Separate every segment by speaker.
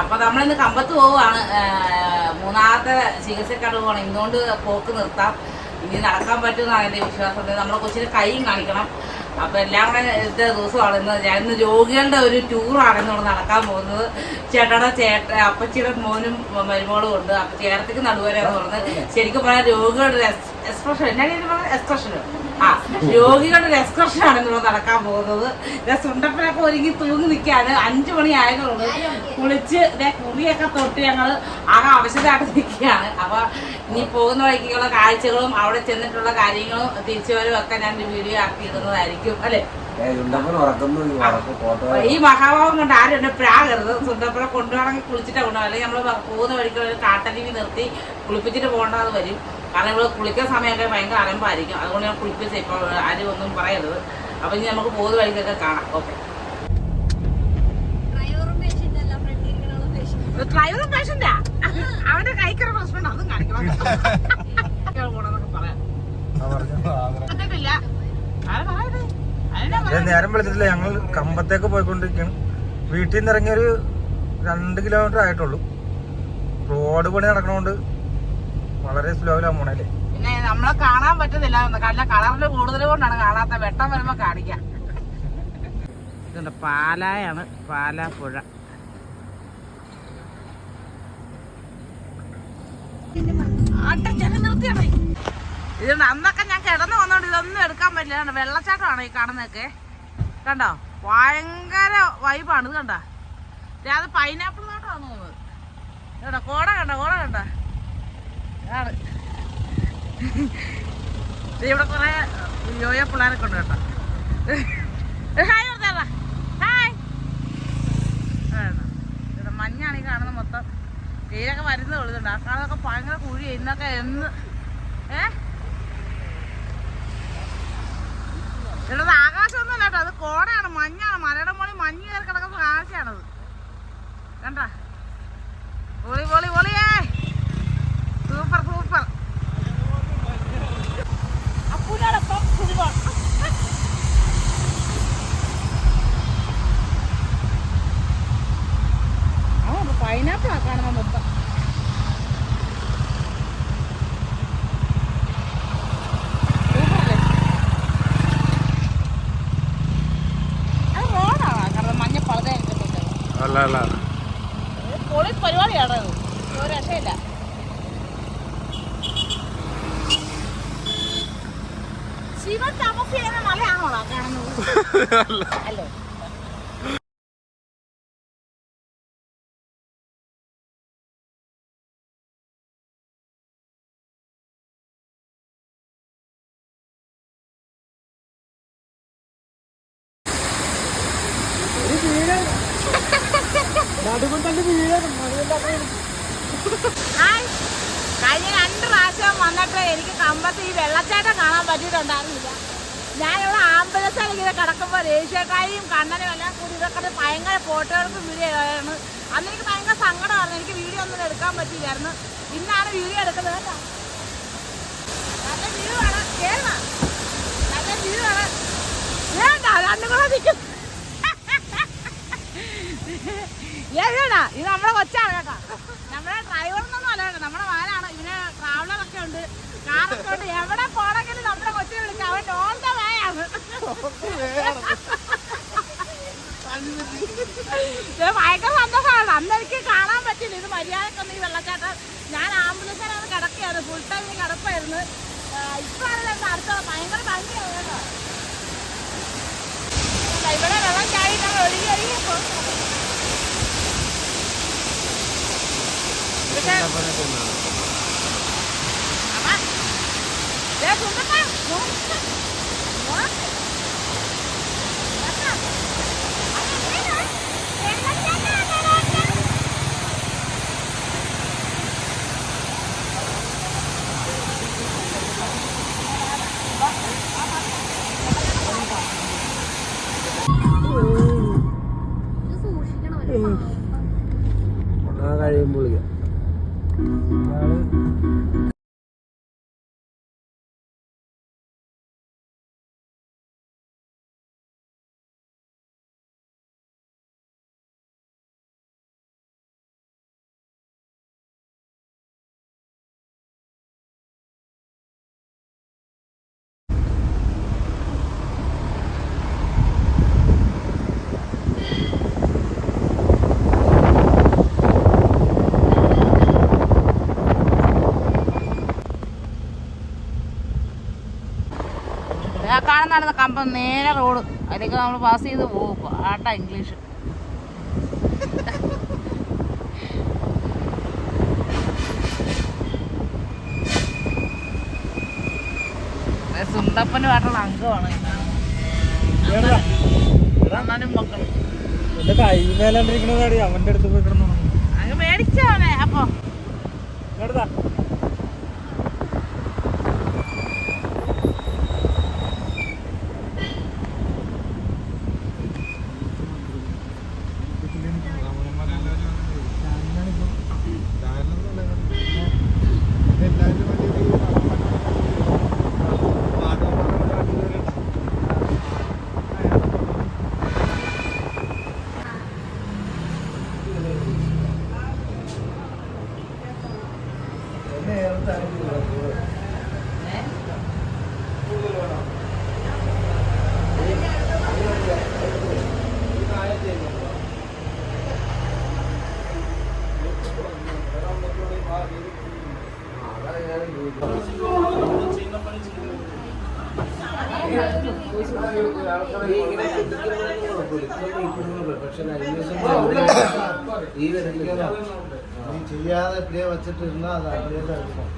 Speaker 1: അപ്പൊ നമ്മളിന്ന് കമ്പത്ത് പോവാണ് മൂന്നാമത്തെ ചികിത്സക്കാട് പോകണം ഇന്നുകൊണ്ട് പോക്ക് നിർത്താം. ഇനി നടക്കാൻ പറ്റുമെന്നാണ് എന്റെ വിശ്വാസം നമ്മളെ കൊച്ചിന് കൈയും കാണിക്കണം. അപ്പൊ എല്ലാം കൂടെ ഇന്നത്തെ ദിവസമാണ്. ഇന്ന് ഞാൻ ഇന്ന് രോഗികളുടെ ഒരു ടൂറാണ് ഇന്നോട് നടക്കാൻ പോകുന്നത്. ചേട്ടയുടെ ചേട്ട അപ്പച്ചിയുടെ മോനും മരുമോളും ഉണ്ട്. അപ്പൊ ചേട്ടത്തിക്ക് നടുവരെന്ന് പറഞ്ഞത് ശരിക്കും പറഞ്ഞാൽ രോഗികളുടെ എക്സ്പ്രഷൻ. എന്നാ എക്സ്പ്രഷൻ ആ രോഗികളുടെ ഒരു എക്സ്കർഷൻ ആണ് നടക്കാൻ പോകുന്നത്. സുണ്ടപ്പനൊക്കെ ഒരുങ്ങി തൂങ്ങി നിൽക്കാണ് അഞ്ചു മണി ആയതുകൊണ്ട് കുളിച്ച് ദേ കുറിയൊക്കെ തൊട്ട് ഞങ്ങൾ ആകെ അവശരായിട്ട് നിൽക്കുകയാണ് അപ്പൊ ഇനി പോകുന്ന വഴിക്കുള്ള കാഴ്ചകളും അവിടെ ചെന്നിട്ടുള്ള കാര്യങ്ങളും തിരിച്ചു വരും ഒക്കെ ഞാൻ വീഡിയോ ആക്കി ഇടുന്നതായിരിക്കും അല്ലെ? ഈ മഹാഭാവം കൊണ്ട് ആരും എന്നെ പ്രാകരുത്. സുന്ദരപ്പുഴ കൊണ്ടുപോകണമെങ്കിൽ കുളിച്ചിട്ടാണ് കൊണ്ടുപോകും അല്ലെങ്കിൽ നമ്മൾ പോകുന്ന വഴിക്കുള്ള ഒരു കാട്ടലിവി നിർത്തി കുളിപ്പിച്ചിട്ട് പോകേണ്ടത് വരും. കാരണം ഇവിടെ കുളിക്കുന്ന സമയമൊക്കെ ഭയങ്കര അലമ്പായിരിക്കും. അതുകൊണ്ട് ഞാൻ കുളിപ്പിച്ച ഇപ്പോൾ ആരും ഒന്നും പറയരുത്. അപ്പം ഇനി നമുക്ക് പോകുന്ന വഴിക്കൊക്കെ കാണാം. ഓക്കെ.
Speaker 2: ഡ്രൈവറും പേഷ്യന്റ്
Speaker 1: അവന്റെ അതും കാണിക്കണം.
Speaker 3: നേരം വിളിച്ചിട്ടില്ല ഞങ്ങൾ കമ്പത്തേക്ക് പോയിക്കൊണ്ടിരിക്കുകയാണ് വീട്ടിൽ നിന്ന് ഇറങ്ങിയൊരു രണ്ട് കിലോമീറ്റർ ആയിട്ടുള്ളൂ. റോഡ് പണി നടക്കണോണ്ട് വളരെ സ്ലോയിലാണ് മോണൽ
Speaker 1: പിന്നെ നമ്മളെ കാണാൻ പറ്റുന്നില്ല. കല്ല കളറിൽ കൂടുതൽ കൊണ്ടാണ് കാണാത്ത. വെട്ടം വരുമ്പോ കാണിക്കാം. ഇതുണ്ട് പാലായാണ്. പാലാ പുഴ. ഇതുണ്ട്. അന്നൊക്കെ ഞാൻ കിടന്നു വന്നോണ്ട് ഇതൊന്നും എടുക്കാൻ പറ്റില്ല. വെള്ളച്ചാട്ടമാണ് ഈ കാണുന്നതൊക്കെ? കണ്ടോ? ഭയങ്കര വൈബാണ് ഇത് കണ്ടോ? അത് പൈനാപ്പിൾ തോട്ടമാണെന്ന് തോന്നുന്നത് കണ്ടോ? കോട കണ്ട? കോട കണ്ടോ? ആണ് ഇവിടെ കുറെ യോയോ പിള്ളേരൊക്കെ ഉണ്ട് കേട്ടോ. ഹായ് പറഞ്ഞാ ഹായ്. ഇവിടെ മഞ്ഞാണ് ഈ കാണുന്നത് മൊത്തം. വെയിലൊക്കെ വരുന്നത് ഉള്ളുണ്ട് ആ കാണുന്നതൊക്കെ ഭയങ്കര കുഴി ഇന്നൊക്കെ എന്ന്. ഏ? ഇവിടെ ആകാശമൊന്നും കേട്ടോ. അത് കോടയാണ് മഞ്ഞാണ്. മലയുടെ മുകളിൽ മഞ്ഞ് കയറി കിടക്കുന്ന ആകാശമാണത് കണ്ട? പൊളി പൊളി പൊളിയേ. സൂപ്പർ കുരുവോൾ ആ പൈനാപ്പിൾ ആ കാണുന്ന മൊത്തം.
Speaker 3: അല്ല അല്ല.
Speaker 1: പൊളി പരിപാടിയാണ് ഒരു രക്ഷയില്ല. ശിവൻ തപസ് ചെയ്യുന്ന മലയാണോ കാണുന്നത് പറ്റിയിട്ടുണ്ടായിരുന്നില്ല ഞാനിവിടെ ആംബുലൻസിൽ ഇങ്ങനെ കിടക്കുമ്പോൾ ദേശീയക്കാരിയും കണ്ണനും എല്ലാം കൂടി ഇതൊക്കെ ഭയങ്കര ഫോട്ടോകൾക്കും വീഡിയോ ആണ് അന്ന് എനിക്ക് ഭയങ്കര സങ്കടമായിരുന്നു. എനിക്ക് വീഡിയോ ഒന്നും എടുക്കാൻ പറ്റിയില്ലായിരുന്നു. ഇന്നാണ് വീഡിയോ എടുക്കുന്നത് കേട്ടോ. നല്ല വ്യൂ ആണ്. കേരള നല്ല വ്യൂ ആണ്. വേണ്ട രണ്ടും കൂടെ നിൽക്കും ഏതാ ഇത് നമ്മളെ കൊച്ചാണ് കേട്ടോ. നമ്മുടെ ഡ്രൈവറിനൊന്നും അല്ല നമ്മുടെ വാനാണ്. ഇതിന് ട്രാവലറൊക്കെ ഉണ്ട്. കാറൊക്കെ ഉണ്ട്. എവിടെ പോണെങ്കിലും വിളിക്കാം അവൻ ഓൺ ദ വേ ആണ് ഇത് ഭയങ്കര സന്തോഷമാണ്. അന്ന് എനിക്ക് കാണാൻ പറ്റില്ല ഇത് മര്യാദക്കൊന്നും ഈ വെള്ളച്ചാട്ടം. ഞാൻ ആംബുലൻസിലാണ് കിടക്കുകയാണ്. ഫുൾ ടൈം കിടപ്പായിരുന്നു. ഇപ്പോഴാണ് അടുത്ത ഭയങ്കര ഭംഗിയാണ് കേട്ടോ. ഇവിടെ വെള്ളം ചാടിയിട്ടാണ് ഒഴുകി ഒഴുകി പോകുന്നത് പക്ഷേ അമ്മ, ദേ സുന്ദരപ്പാ, നോക്ക്. നോക്ക്. കേട്ടോ? അതെങ്ങനെയാ? വെള്ളച്ചാട്ടമാണോ നോക്ക്?
Speaker 2: സൂക്ഷിക്കണം
Speaker 4: ആ കഴിയുമ്പോൾ
Speaker 1: നടന്ന കമ്പം നേരെ റോഡ്. അതിലേക്ക് നമ്മൾ പാസ് ചെയ്ത് പോകും. ആട്ടാ ഇംഗ്ലീഷ് പാട്ടുള്ള അംഗമാണ്. അണ്ണനും മക്കളും.
Speaker 3: അവന്റെ അടുത്ത് പോയി കിടന്നു
Speaker 1: അങ്ങ് മേടിച്ചവനെ അപ്പൊ.
Speaker 3: എടുത്താ
Speaker 4: ചെയ്തിരിക്കണം
Speaker 5: നീ ചെയ്യാതെ ഇപ്പഴേ വെച്ചിട്ടിരുന്ന അത് അപ്പഴേ കഴിക്കണം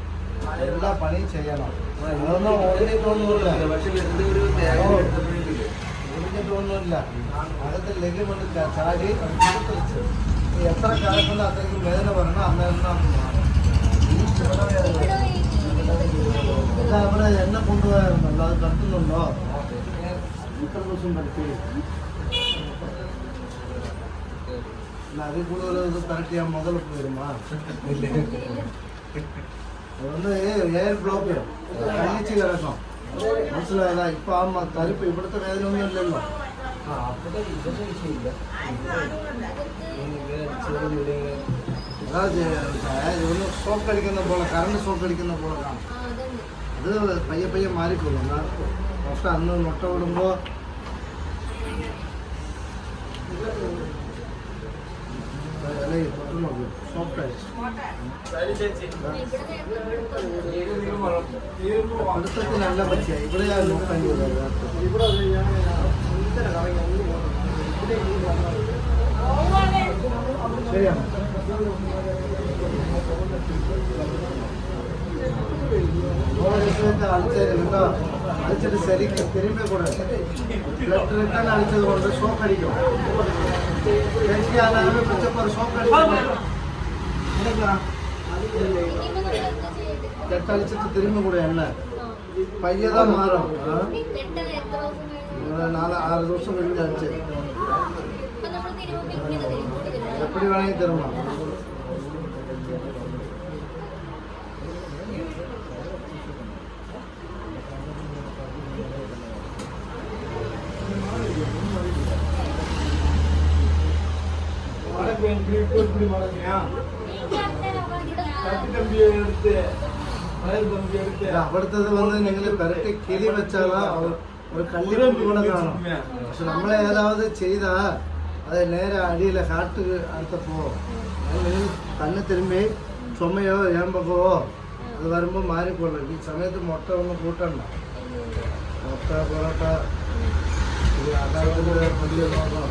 Speaker 5: എല്ലാ പണിയും ചെയ്യണം. നിങ്ങളൊന്നും ഓടിയിട്ടൊന്നുമില്ല ഓടിച്ചിട്ടൊന്നുമില്ല അകത്തില്ലെങ്കിൽ കൊണ്ട് ചാടി തിരിച്ച് എത്ര കാലം അത്രയ്ക്ക് വേദന പറഞ്ഞു അന്നേരം അവിടെ എന്നെ കൊണ്ടുപോയായിരുന്നല്ലോ. അത് കട്ടുന്നുണ്ടോ ഇത്ര ദിവസം പഠിച്ചു പറ്റി അതിൽ കൂടുതൽ ഇത് കറക്റ്റ് ചെയ്യാൻ മുതൽ വരുമാ. അതുകൊണ്ട് എയർ ബ്ലോക്ക് കഴിച്ച് കിടക്കണം. മനസ്സിലായതാ? ഇപ്പൊ ആ തരിപ്പ് ഇവിടുത്തെ വേദന ഒന്നും ഇല്ലല്ലോ ഒന്ന് ഷോക്ക് അടിക്കുന്ന പോലെ കറണ്ട് ഷോക്ക് അടിക്കുന്ന പോലെ കാണും. അത് പയ്യെ പയ്യെ മാറിക്കോളും എന്നാ മുട്ട അന്ന് മുട്ട വിടുമ്പോ സോഫ്റ്റ് ആയിട്ട് അടുത്തൊക്കെ നല്ല പച്ചയായി ഇവിടെ ഞാൻ നോക്കാൻ ഇവിടെ ശരിയാണ് അടിച്ചത് അടിച്ചിട്ട് ശരിക്കും തിരുമ്പി കൂടെ റിട്ടേൺ അടിച്ചത് കൊണ്ട് ഷോക്ക് അടിക്കും. ശരിയാണെങ്കിൽ പച്ചപ്പർ ഷോക്ക് അടിക്കും കെട്ടടിച്ചിട്ട് തിരുമ്പി കൂടെ എണ്ണ പയ്യതാ മാറും ആ? ഇവിടെ നാല് ആറ് ദിവസം കഴിഞ്ഞ് അടിച്ച് എപ്പടി വേണമെങ്കിൽ തിരുമ്പാം അവിടുത്തത് വന്ന് നിങ്ങൾ പെരട്ടി കിളി വെച്ചാലാ അവ- ഒരു കല്ലിപ്പും കൂടെ കാണും പക്ഷെ നമ്മളെ ഏതാവത് ചെയ്താ അത് നേരെ അടിയിലെ ഹാർട്ട് അടുത്തപ്പോ നിങ്ങൾ തന്നെ തിരുമ്പി ചുമയോ ഏമ്പക്കവോ അത് വരുമ്പോൾ മാറിക്കൊള്ളും ഈ സമയത്ത് മുട്ട ഒന്നും കൂട്ടണ്ട മുട്ട പൊറോട്ട ഈ ആഹാരത്തിൽ വലിയ നോക്കണം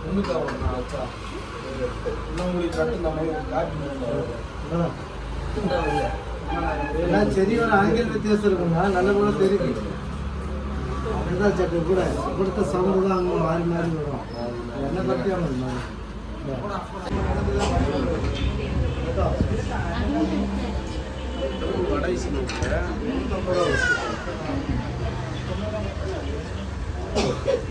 Speaker 5: முன்னூற்றி ஆச்சா உங்களுக்கு கட்டுந்த மாதிரி காட்டு சரியான ஆங்கில வித்தியாசம் இருக்கும்னா நல்ல கூட தெரியுது அப்படிதான் சட்டு கூட கொடுத்த சம்பளம் அவங்க மாறி மாறி வரும். என்ன பற்றியான கடைசி நோக்கில்
Speaker 4: Oh,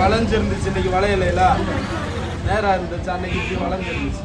Speaker 4: வளைஞ்சிருந்துச்சு இன்னைக்கு வளையலைல நேரா இருந்துச்சு அன்னைக்கு வளைஞ்சிருந்துச்சு.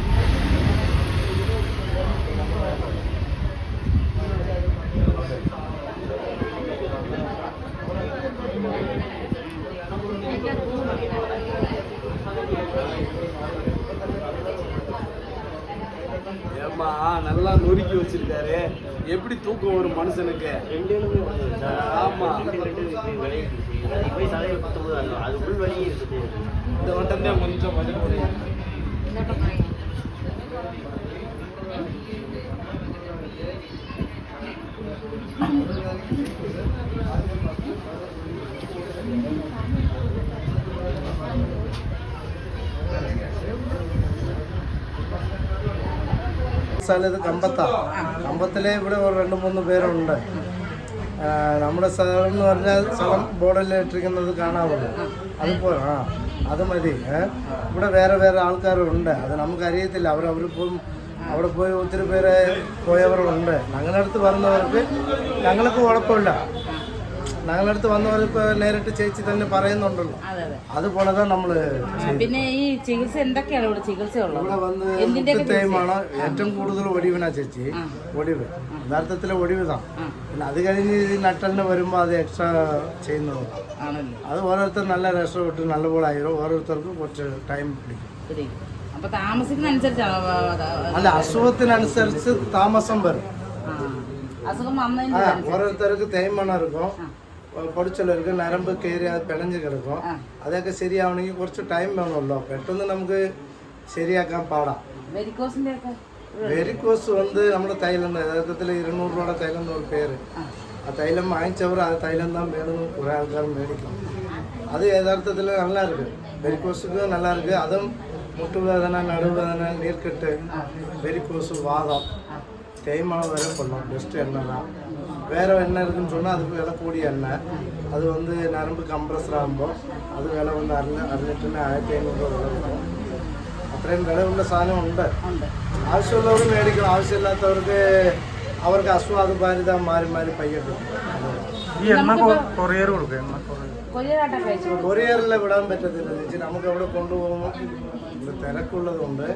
Speaker 4: வச்சிருக்காரு. எப்படி தூக்கம் வரும் மனுஷனுக்கு? ஆமா. இந்த வட்டம் தான் கொஞ்சம் மதிப்பு
Speaker 5: സ്ഥലം ഇത് കമ്പത്താ. കമ്പത്തിലെ ഇവിടെ ഒരു രണ്ട് മൂന്ന് പേരുണ്ട്. നമ്മുടെ സ്ഥലം എന്ന് പറഞ്ഞാൽ സ്ഥലം ബോർഡിൽ ഇട്ടിരിക്കുന്നത് കാണാവുള്ളൂ. അതുപോലെ ആ അത് മതി. ഇവിടെ വേറെ വേറെ ആൾക്കാരുണ്ട്. അത് നമുക്കറിയത്തില്ല അവർ പോയി അവിടെ പോയി ഒത്തിരി പേരെ പോയവരുണ്ട്. ഞങ്ങളുടെ അടുത്ത് വരുന്നവർക്ക് ഞങ്ങൾക്ക് കുഴപ്പമില്ല. ഞങ്ങളുടെ അടുത്ത് വന്നവർക്ക് നേരിട്ട് ചേച്ചി തന്നെ പറയുന്നുണ്ടല്ലോ
Speaker 1: അതെ അതെ
Speaker 5: അതുപോലെ നമ്മൾ
Speaker 1: ആ, പിന്നെ ഈ ചികിത്സ എന്തൊക്കെയാണ് ഇവിടെ ചികിത്സ ഉള്ളത്
Speaker 5: ഇവിടെ വന്ന്
Speaker 1: എന്തിന്റെയൊക്കെ
Speaker 5: മുട്ടത്തേയുമാണ് ഏറ്റവും കൂടുതൽ ഒടിവിനാ ചേച്ചി ഒടിവ് യഥാർത്ഥത്തിലെ ഒടിവ് ഇതാണ് പിന്നെ അത് കഴിഞ്ഞ് ഈ നട്ടലിന് വരുമ്പോൾ അത് എക്സ്ട്രാ ചെയ്യുന്നത്
Speaker 1: ആണല്ലോ
Speaker 5: അത് ഓരോരുത്തർ നല്ല രക്ഷപ്പെട്ട് നല്ലപോലെ ആയിരും ഓരോരുത്തർക്കും കുറച്ച് ടൈം പിടിക്കും
Speaker 1: ശരി അപ്പൊ താമസിക്കുന്ന അനുസരിച്ചാണോ
Speaker 5: അല്ല അസുഖത്തിനനുസരിച്ച് താമസം വരും
Speaker 1: ആ അസുഖം
Speaker 5: ആ
Speaker 1: വന്നതിന്
Speaker 5: ഓരോരുത്തർക്ക് തേയ്മണം இருக்கும் പൊടിച്ചിലർക്ക് നരമ്പ് കയറി അത് പിണഞ്ഞ് കിടക്കും അതൊക്കെ ശരിയാവണമെങ്കിൽ കുറച്ച് ടൈം വേണമല്ലോ പെട്ടെന്ന് നമുക്ക് ശരിയാക്കാൻ പാടാം
Speaker 1: വെരിക്കോസിന്റെ ഒക്കെ
Speaker 5: വെരിക്കോസ് வந்து നമ്മുടെ തൈലം യഥാർത്ഥത്തിൽ ഇരുന്നൂറ് രൂപയുടെ തൈലം എന്ന് ഒരു പേര് ആ തൈലം വാങ്ങിച്ചവർ ആ തൈലം தான் வேணும்னு കുറേ ആൾക്കാർ മേടിക്കും அது யதார்த்தத்தில் நல்லா இருக்கு வெரிகோஸுக்கு நல்லா இருக்கு அதுவும் முட்டு வேதனை நடுவேதனை நீர்க்கட்டு வெரிகோஸ் வாதம் தேய்மானம் வரை பண்ணும் பெஸ்ட் எண்ணெய் தான் வேறு எண்ணெய் இருக்குதுன்னு சொன்னால் அதுக்கு விலை கூடிய எண்ணெய் அது வந்து நரம்பு கம்ப்ரஸர் ஆகும்போது அது விலை வந்து அரை அரை லிட்டர்னு ஆயிரத்தி ஐநூறுரூவா விலை இருக்கும் അത്രയും വിലയുള്ള സാധനം ഉണ്ട് ആവശ്യമുള്ളവർ മേടിക്കണം ആവശ്യമില്ലാത്തവർക്ക് അവർക്ക് അസ്വാദുബാരിത മാറി മാറി
Speaker 1: പയ്യട്ടു
Speaker 5: കൊറിയറിൽ വിടാൻ പറ്റത്തില്ല ചേച്ചി നമുക്ക് അവിടെ കൊണ്ടുപോകുമ്പോൾ ഇവിടെ തിരക്കുള്ളതുകൊണ്ട്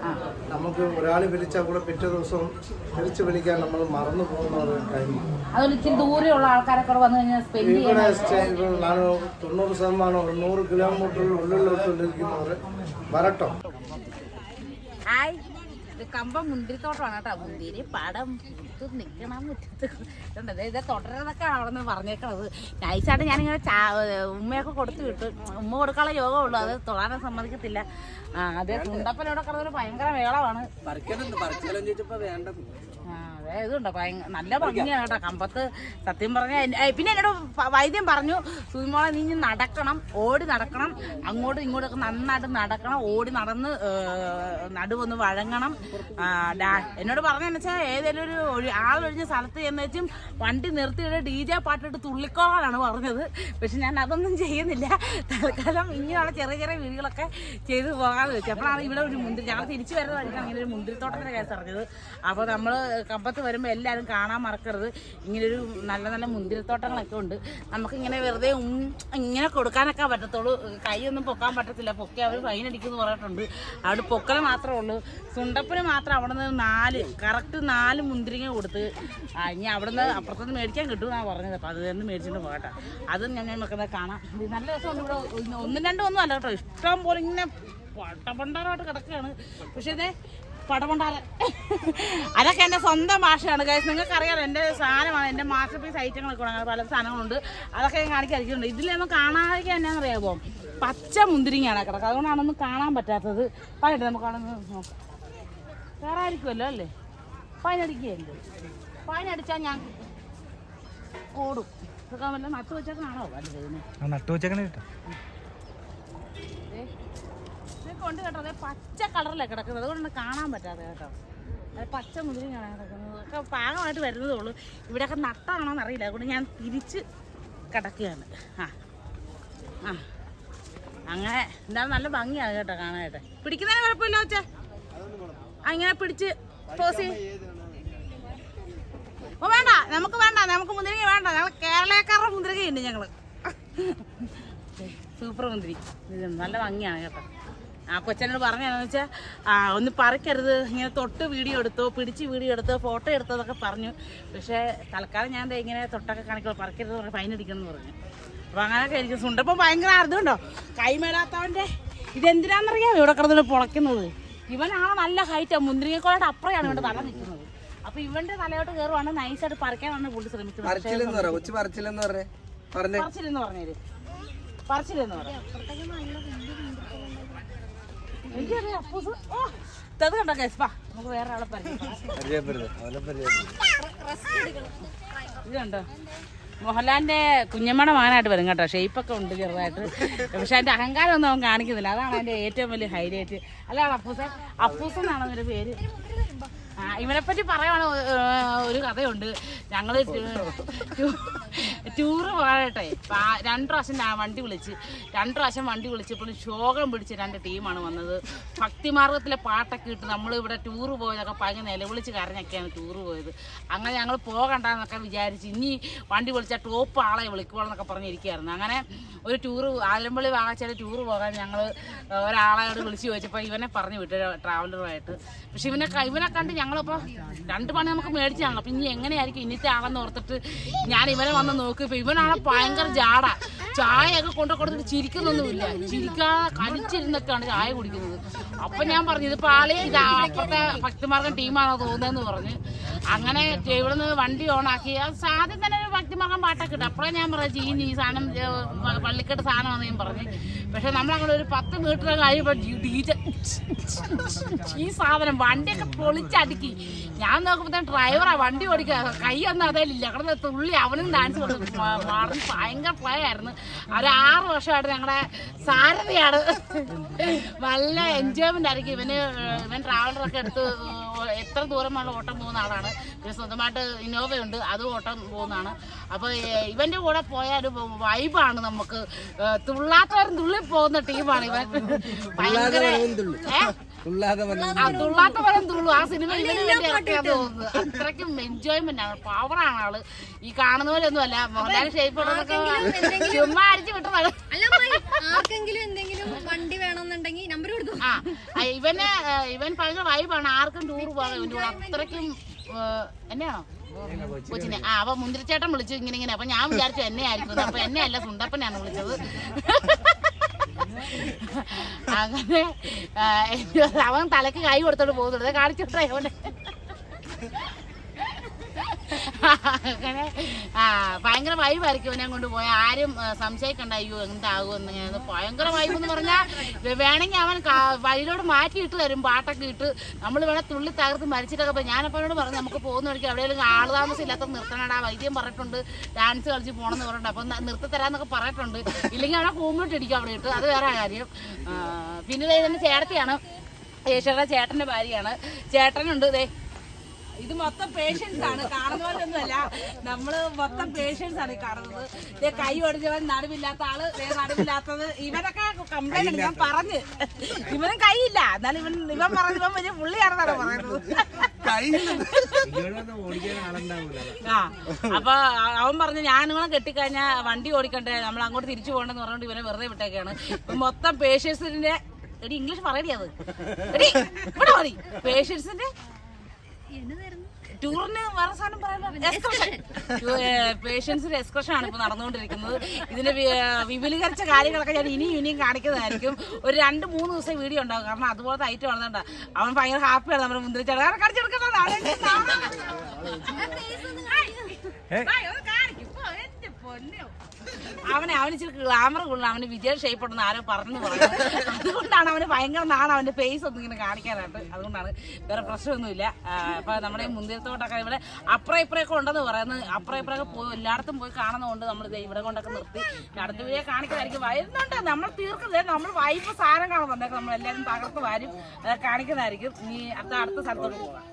Speaker 5: നമുക്ക് ഒരാൾ വിളിച്ചാൽ കൂടെ പിറ്റേ ദിവസം തിരിച്ചു വിളിക്കാൻ നമ്മൾ മറന്നു പോകുന്ന ഒരു ടൈമാണ്
Speaker 1: അതുകൊണ്ട് ഇച്ചിരി ദൂരെയുള്ള ആൾക്കാരൊക്കെ ഇവിടെ വന്നു കഴിഞ്ഞാൽ സ്പെൻഡ്
Speaker 5: ഇവിടെ ഞാൻ തൊണ്ണൂറ് ശതമാനം ഒരു നൂറ് ഉള്ളിലോട്ട് ഉള്ളിലോട്ടുള്ളിരിക്കുന്നവർ വരട്ടോ.
Speaker 1: ഹായ് ഇത് കമ്പം മുന്തിരിത്തോട്ടമാണ് കേട്ടോ. മുന്തിരി പടം മുറ്റത്ത്. നിൽക്കണം മുറ്റത്ത് ഇത് തുടരുന്നൊക്കെ അവിടെ നിന്ന് പറഞ്ഞേക്കണത് നൈസായിട്ട് ഞാനിങ്ങനെ ചാ ഉമ്മയൊക്കെ കൊടുത്തു വിട്ടു. ഉമ്മ കൊടുക്കാനുള്ള യോഗം ഉള്ളു അത് തൊടാനും സമ്മതിക്കത്തില്ല. ആ അതെ കിടന്നൊരു ഭയങ്കര വേളമാണ് ഇതുണ്ട്? നല്ല ഭംഗിയാണ് കേട്ടോ. കമ്പത്ത് സത്യം പറഞ്ഞ പിന്നെ എന്നോട് വൈദ്യം പറഞ്ഞു സുമിമോളെ നീ നടക്കണം ഓടി നടക്കണം. അങ്ങോട്ടും ഇങ്ങോട്ടൊക്കെ നന്നായിട്ട് നടക്കണം. ഓടി നടന്ന് നടുവൊന്ന് വഴങ്ങണം. എന്നോട് പറഞ്ഞെന്ന് വെച്ചാൽ ഏതെങ്കിലും ഒരു ഒഴി- ആളൊഴിഞ്ഞ സ്ഥലത്ത് എന്ന് വെച്ചും വണ്ടി നിർത്തിയിട്ട് ഡി ജെ പാട്ടിട്ട് തുള്ളിക്കോളാണ് പറഞ്ഞത്. പക്ഷെ ഞാൻ അതൊന്നും ചെയ്യുന്നില്ല. തൽക്കാലം ഇങ്ങനെയുള്ള ചെറിയ ചെറിയ വീടുകളൊക്കെ ചെയ്തു പോകാതെ വെച്ചു. അപ്പോഴാണ് ഇവിടെ ഒരു മുന്തിരി ഞങ്ങൾ തിരിച്ചു വരുന്ന വഴിക്കാണ് ഇങ്ങനെ ഒരു മുന്തിരിത്തോട്ടത്തിന് കേസ് അറിഞ്ഞത് അപ്പോൾ നമ്മൾ കമ്പത്ത് വരുമ്പോൾ എല്ലാവരും കാണാൻ മറക്കരുത്. ഇങ്ങനൊരു നല്ല നല്ല മുന്തിരിത്തോട്ടങ്ങളൊക്കെ ഉണ്ട്. നമുക്കിങ്ങനെ വെറുതെ ഇങ്ങനെ കൊടുക്കാനൊക്കെ പറ്റത്തുള്ളൂ. കൈയൊന്നും പൊക്കാൻ പറ്റത്തില്ല. പൊക്കി അവർ ഫൈൻ അടിക്കുമെന്ന് പറഞ്ഞിട്ടുണ്ട്. അവിടെ പൊക്കൽ മാത്രമേ ഉള്ളൂ. സുണ്ടപ്പിന് മാത്രം അവിടെ നിന്ന് നാല് കറക്റ്റ് നാല് മുന്തിരിങ്ങ കൊടുത്ത് ഇനി അവിടെ നിന്ന് അപ്പുറത്തുനിന്ന് മേടിക്കാൻ കിട്ടും എന്നാണ് പറഞ്ഞത്. അപ്പോൾ അത് തന്നെ മേടിച്ചിട്ട് പോകട്ടെ. അതും ഞാൻ നമുക്കത് കാണാം. നല്ല രസമുണ്ട് ഇവിടെ. ഒന്നും രണ്ടും ഒന്നും അല്ല കേട്ടോ. ഇഷ്ടം പോലെ ഇങ്ങനെ പട്ടപണ്ടാരമായിട്ട് കിടക്കുകയാണ്. പക്ഷേ ഇതേ പടപണ്ടാരൻ അതൊക്കെ എന്റെ സ്വന്തം ഭാഷയാണ് കാര്യം നിങ്ങൾക്ക് അറിയാലോ എന്റെ സാധനമാണ് എന്റെ മാസ്റ്റർ പീസ് ഐറ്റങ്ങളൊക്കെ അങ്ങനെ പല സാധനങ്ങളുണ്ട്. അതൊക്കെ ഞാൻ കാണിക്കാതിരിക്കുന്നുണ്ട് ഇതിലൊന്നും കാണാതിരിക്കാൻ എന്നാണെന്നറിയാമോ പച്ച മുന്തിരിങ്ങയാണ് കിടക്കുക അതുകൊണ്ടാണൊന്നും കാണാൻ പറ്റാത്തത്. പറയട്ടെ നമുക്ക് അവിടെ നോക്കാം. വേറെ ആയിരിക്കുമല്ലോ അല്ലേ? ഫൈനടിക്കുകയല്ലേ ഫൈനടിച്ചാൽ ഞാൻ ഓടും. ഇതൊക്കെ വല്ല നട്ടു വെച്ചാൽ
Speaker 3: നട്ടു വെച്ചേക്കണേ കേട്ടോ.
Speaker 1: ഉണ്ട് കേട്ടോ അതെ പച്ച കളറിലാണ് കിടക്കുന്നത്. അതുകൊണ്ട് കാണാൻ പറ്റാതെ കേട്ടോ. അത് പച്ച മുതിരിങ്ങാണ് കിടക്കുന്നത്. ഒക്കെ പാകമായിട്ട് വരുന്നതേ ഉള്ളൂ. ഇവിടെയൊക്കെ നട്ടാണോന്ന് അറിയില്ല. അതുകൊണ്ട് ഞാൻ തിരിച്ച് കിടക്കുകയാണ്. ആ. ആ. അങ്ങനെ എന്തായാലും നല്ല ഭംഗിയാണ് കേട്ടോ കാണാനായിട്ട്. പിടിക്കുന്നതിന് കുഴപ്പമില്ല വെച്ചേ അങ്ങനെ പിടിച്ച് പോസ് ഓ വേണ്ട. നമുക്ക് വേണ്ട. നമുക്ക് മുന്തിരിങ്ങ വേണ്ട. ഞങ്ങൾ കേരളക്കാരുടെ മുന്തിരിങ്ങയുണ്ട് ഞങ്ങൾ സൂപ്പർ മുന്തിരി. നല്ല ഭംഗിയാണ് കേട്ടോ. ആ കൊച്ചനോട് പറഞ്ഞതെന്ന് വെച്ചാൽ ആ ഒന്ന് പറിക്കരുത്. ഇങ്ങനെ തൊട്ട് വീഡിയോ എടുത്തോ പിടിച്ച് വീഡിയോ എടുത്തോ ഫോട്ടോ എടുത്തതൊക്കെ പറഞ്ഞു. പക്ഷേ തൽക്കാലം ഞാൻ ഇങ്ങനെ തൊട്ടൊക്കെ കാണിക്കുള്ളൂ. പറിക്കരുത് പറഞ്ഞു ഫൈൻ അടിക്കണം എന്ന് പറഞ്ഞു. അപ്പോൾ അങ്ങനെയൊക്കെ എനിക്ക് സുണ്ടപ്പം ഭയങ്കര അർദ്ധമുണ്ടോ? കൈമേലാത്തവന്റെ ഇതെന്തിനാണെന്നറിയാമോ ഇവിടെ കിടന്നിട്ട് പൊളയ്ക്കുന്നത്? ഇവനാണ് നല്ല ഹൈറ്റ് മുന്തിരിങ്ങക്കോളായിട്ട് അപ്പുറയാണ് ഇവിടെ തല നിൽക്കുന്നത്. അപ്പൊ ഇവന്റെ തലയോട്ട് കയറുവാണ് നൈസായിട്ട് പറിക്കാനാണ് പുള്ളി ശ്രമിക്കുന്നത്.
Speaker 6: പറിച്ചില്ലെന്ന് പറഞ്ഞു പറിച്ചില്ലെന്ന് പറഞ്ഞു. പറഞ്ഞേ
Speaker 1: പറഞ്ഞേ പറച്ചില്ലെന്ന് പറയാം എനിക്കറിയാം. അപ്പൂസ് ഓ ഇത് കണ്ടോ കേസ്പാ നമുക്ക് വേറെ ആളെ ഇത് കണ്ടോ? മോഹൻലാലിന്റെ കുഞ്ഞമ്മയുടെ മകനായിട്ട് വരും കേട്ടോ. ഷേപ്പൊക്കെ ഉണ്ട് ചെറുതായിട്ട്. പക്ഷെ അതിന്റെ അഹങ്കാരം ഒന്നും അവൻ കാണിക്കുന്നില്ല. അതാണ് അതിന്റെ ഏറ്റവും വലിയ ഹൈലൈറ്റ്. അല്ലാണ് അപ്പൂസ അപ്പൂസ് എന്നാണ് അതിന്റെ പേര്? ആ ഇവനെ പറ്റി പറയുവാണ് ഒരു കഥയുണ്ട്. ഞങ്ങൾ ടൂറ് പോകട്ടെ രണ്ടു പ്രാവശ്യം വണ്ടി വിളിച്ച് രണ്ടു പ്രാവശ്യം വണ്ടി വിളിച്ചപ്പോൾ ശോകം പിടിച്ച രണ്ട് ടീമാണ് വന്നത്. ഭക്തിമാർഗത്തിലെ പാട്ടൊക്കെ ഇട്ട് നമ്മൾ ഇവിടെ ടൂറ് പോയതൊക്കെ ഭയങ്കര നിലവിളിച്ച് കരഞ്ഞൊക്കെയാണ് ടൂറ് പോയത്. അങ്ങനെ ഞങ്ങൾ പോകണ്ടെന്നൊക്കെ വിചാരിച്ച് ഇനി വണ്ടി വിളിച്ചാൽ ടോപ്പ് ആളെ വിളിക്കുള്ളൂ പറഞ്ഞിരിക്കുകയായിരുന്നു അങ്ങനെ ഒരു ടൂറ് ആലമ്പള്ളി വാങ്ങിച്ചാൽ ടൂറ് പോകാൻ ഞങ്ങൾ ഒരാളോട് വിളിച്ചു ചോദിച്ചപ്പോൾ ഇവനെ പറഞ്ഞു വിട്ടു ട്രാവലറുമായിട്ട് പക്ഷെ ഇവനെ ഇവനെ കണ്ട് ഞങ്ങളിപ്പോൾ രണ്ട് പണി നമുക്ക് മേടിച്ചാണല്ലോ. അപ്പം ഇനി എങ്ങനെയായിരിക്കും ഇന്നത്തെ ആളെന്ന് ഓർത്തിട്ട് ഞാൻ ഇവനെ വന്ന് നോക്കി. ഇപ്പം ഇവനാണ് ഭയങ്കര ജാട. ചായയൊക്കെ കൊണ്ടു കൊടുത്തിട്ട് ചിരിക്കുന്നൊന്നുമില്ല. ചിരിക്കാ കലിച്ചിരുന്നൊക്കെയാണ് ചായ കുടിക്കുന്നത്. അപ്പം ഞാൻ പറഞ്ഞു ഇതിപ്പോൾ ആളെ ഇത് അപ്പുറത്തെ ഭക്തിമാർഗം ടീമാണോ തോന്നുന്നതെന്ന് പറഞ്ഞ്. അങ്ങനെ ഇവിടെ നിന്ന് വണ്ടി ഓണാക്കി. അത് സാധ്യം തന്നെ ഭക്തിമാർഗം പാട്ടൊക്കെ ഇട്ടു അപ്പോഴേ ഞാൻ പറഞ്ഞു ചീനി ഈ സാധനം പള്ളിക്കെട്ട് സാധനമാണെന്ന് ഞാൻ പറഞ്ഞു. പക്ഷെ നമ്മളങ്ങനെ ഒരു പത്ത് മീറ്റർ കഴിയുമ്പോൾ ഈ സാധനം വണ്ടിയൊക്കെ പൊളിച്ചടുക്കി. ഞാൻ നോക്കുമ്പോൾ ഡ്രൈവറാ വണ്ടി ഓടിക്കുക കൈ ഒന്നും അതേലില്ല. അവിടെ തുള്ളി അവനും ഡാൻസ് കൊടുത്തു മാറി ഭയങ്കര പ്ലയായിരുന്നു ഒരു ആറ് വർഷമായിട്ട് ഞങ്ങളുടെ സാരഥിയാണ്. നല്ല എൻജോയ്മെന്റ് ആയിരിക്കും. ഇവന് ഇവൻ ട്രാവലറൊക്കെ എടുത്ത് എത്ര ദൂരമുള്ള ഓട്ടം പോകുന്ന ആളാണ്. പിന്നെ സ്വന്തമായിട്ട് ഇന്നോവയുണ്ട് അതും ഓട്ടം പോകുന്നതാണ്. അപ്പോൾ ഇവന്റെ കൂടെ പോയാൽ വൈബാണ് നമുക്ക്. തുള്ളാത്തവരും തുള്ളി പോകുന്ന ടീമാണ് ഇവൻ. ഭയങ്കര തുള്ളാത്ത പരം തുള്ളു. ആ സിനിമ ഇവന് വേണ്ടി ഇറക്കിയാന്ന് തോന്നുന്നു അത്രയ്ക്കും എൻജോയ്മെന്റ് ആണ്. പവറാണ് ആൾ. ഈ കാണുന്ന പോലെ ഒന്നും അല്ല മോഹൻലാൽ ഷേപ്പ് ചുമ്മാ അടിച്ചു വിട്ടതാണ്
Speaker 2: അല്ല അമ്മായി, ആർക്കെങ്കിലും എന്തെങ്കിലും വണ്ടി വേണമെന്നുണ്ടെങ്കിൽ നമ്പർ കൊടുത്തു?
Speaker 1: ആ ആ, ഇവന് ഇവൻ ഭയങ്കര വൈബാണ് ആർക്കും ടൂർ പോകാൻ ഇവന്റെ കൂടെ അത്രയ്ക്കും ഏ, എന്നെയാണോ? കൊച്ചിനെ ആ അപ്പൊ മുന്തിരിച്ചേട്ടൻ വിളിച്ചു ഇങ്ങനെ ഇങ്ങനെ. അപ്പൊ ഞാൻ വിചാരിച്ചു എന്നെ ആയിരിക്കും അപ്പൊ എന്നെ അല്ല സുണ്ടപ്പനാണ് വിളിച്ചത്. അങ്ങനെ അവൻ തലക്ക് കൈ കൊടുത്തോണ്ട് പോകുന്നുണ്ട് കാണിച്ചോട്ടെ അവനെ. അങ്ങനെ ആ ഭയങ്കര വൈബായിരിക്കും ഇവനെ കൊണ്ട് പോയ. ആരും സംശയിക്കണ്ട അയ്യോ എന്താകുമെന്ന് ഭയങ്കര വൈബ് എന്ന് പറഞ്ഞാൽ വേണമെങ്കിൽ അവൻ വഴിയിലോട് മാറ്റിയിട്ട് തരും പാട്ടൊക്കെ ഇട്ട്. നമ്മൾ വേണേൽ തുള്ളി തകർത്ത് മരിച്ചിട്ടൊക്കെ പോയി. ഞാനപ്പോഴോട് പറഞ്ഞു നമുക്ക് പോകുന്ന വഴിക്ക് എവിടെയെങ്കിലും ആൾ താമസം ഇല്ലാത്ത നിർത്തണടാ. വൈദ്യം പറഞ്ഞിട്ടുണ്ട് ഡാൻസ് കളിച്ച് പോകണമെന്ന് പറഞ്ഞിട്ടുണ്ട്. അപ്പം ന- നിർത്തി തരാന്നൊക്കെ പറഞ്ഞിട്ടുണ്ട്. ഇല്ലെങ്കിൽ അവിടെ കൂമ്പിട്ട് ഇടിക്കും അവിടെ ഇട്ട്. അത് വേറെ കാര്യം. പിന്നെ ഇതേ ചേട്ടത്തിയാണ്. യേശുടെ ചേട്ടന്റെ ഭാര്യയാണ്. ചേട്ടനുണ്ട് ദേ. ഇത് മൊത്തം പേഷ്യൻസ് ആണ്. കാണുന്ന പോലെ ഒന്നുമല്ല നമ്മൾ മൊത്തം പേഷ്യൻസ് ആണ് കാണുന്നത്. ദേ കൈ ഒടിഞ്ഞവൻ നടുവില്ലാത്ത ആൾ ദേ നടുവില്ലാത്തത്. ഇവനൊക്കെ കംപ്ലൈന്റ് ഞാൻ പറഞ്ഞ്. ഇവനും കൈയില്ല. എന്നാലും ഇവൻ ഇവൻ പറഞ്ഞു ഇവൻ വലിയ പുള്ളിയാണെന്നാണ് പറയുന്നത്. ആ അപ്പൊ അവൻ പറഞ്ഞു ഞാൻ നിങ്ങളെ കെട്ടിക്കഴിഞ്ഞാൽ വണ്ടി ഓടിക്കണ്ടേ. നമ്മൾ അങ്ങോട്ട് തിരിച്ചു പോകണ്ടെന്ന് പറഞ്ഞുകൊണ്ട് ഇവനെ വെറുതെ വിട്ടേക്കാണ്. മൊത്തം പേഷ്യൻസിന്റെ ഇംഗ്ലീഷ് പറയടി അത്. പേഷ്യൻസിന്റെ ടൂറിന് വേറെ സാധനം പറയാനോ? പേഷ്യൻസിന്റെ എക്സ്കർഷൻ ആണ് ഇപ്പൊ നടന്നുകൊണ്ടിരിക്കുന്നത്. ഇതിന്റെ വി- വിപുലീകരിച്ച കാര്യങ്ങളൊക്കെ ഞാൻ ഇനിയും ഇനിയും കാണിക്കുന്നതായിരിക്കും. ഒരു രണ്ട് മൂന്ന് ദിവസം വീഡിയോ ഉണ്ടാകും. കാരണം അതുപോലത്തെ ഐറ്റം ആണെന്നുണ്ട അവൻ ഭയങ്കര ഹാപ്പിയാണ് നമ്മുടെ മുന്തിരി ചടങ്ങ് കാണിച്ചെടുക്കുന്നത് അവനെ അവന് ഇച്ചിരി ഗ്ലാമർ കൂടുതൽ അവന് വിജയ ഷേപ്പ് ഉണ്ടെന്ന് ആരോ പറഞ്ഞു പറഞ്ഞു അതുകൊണ്ടാണ് അവന് ഭയങ്കര നാണ്. അവന്റെ ഫേസ് ഒന്നും ഇങ്ങനെ കാണിക്കാനായിട്ട്. അതുകൊണ്ടാണ് വേറെ പ്രശ്നമൊന്നുമില്ല. അപ്പൊ നമ്മുടെ മുന്തിരത്തോട്ടൊക്കെ ഇവിടെ അപ്പുറം ഇപ്പുറമൊക്കെ ഉണ്ടെന്ന് പറയുന്നത് അപ്പുറം ഇപ്പുറമൊക്കെ പോയി എല്ലായിടത്തും പോയി കാണുന്നതുകൊണ്ട് നമ്മൾ ഇവിടെ കൊണ്ടൊക്കെ നിർത്തി. നടന്നു അടുത്ത വീഡിയോ കാണിക്കുന്നതായിരിക്കും. വരുന്നുണ്ട്. നമ്മൾ തീർക്കുന്നത് നമ്മൾ വൈപ്പ് സാധനം കാണുന്നുണ്ടെങ്കിൽ നമ്മൾ എല്ലാവരും തകർത്ത് വരും. കാണിക്കുന്നതായിരിക്കും. ഇനി അടുത്ത അടുത്ത സ്ഥലത്തോട്ട് പോകാം.